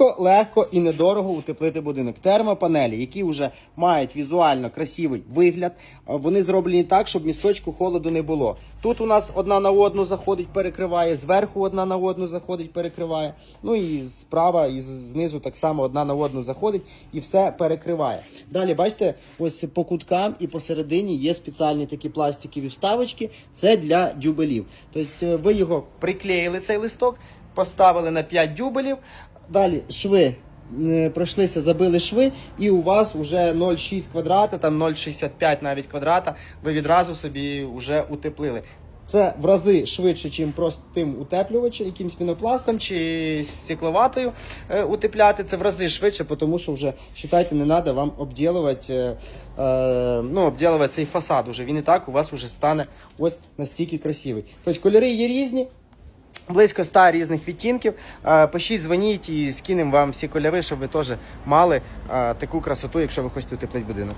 Швидко, легко і недорого утеплити будинок. Термопанелі, які вже мають візуально красивий вигляд, вони зроблені так, щоб місточку холоду не було. Тут у нас одна на одну заходить, перекриває, зверху одна на одну заходить, перекриває. Ну і справа і знизу так само одна на одну заходить і все перекриває. Далі, бачите, ось по куткам і посередині є спеціальні такі пластикові вставочки. Це для дюбелів. Тобто е, ви його приклеїли цей листок, поставили на 5 дюбелів. Далі шви е, пройшлися, забили шви, і у вас вже 0,6 квадрата, там 0,65 навіть квадрата, ви відразу собі вже утеплили. Це в рази швидше, ніж простим утеплювачем, якимсь пінопластом чи стекловатою е, утепляти. Це в рази швидше, тому що вже вважайте, не треба вам обділувати, е, ну, обділувати цей фасад. Уже. Він і так у вас вже стане ось настільки красивий. Тобто кольори є різні. Близько 100 різних відтінків. Е, Пишіть, дзвоніть і скинемо вам всі кольори, щоб ви теж мали е, таку красоту, якщо ви хочете утеплити будинок.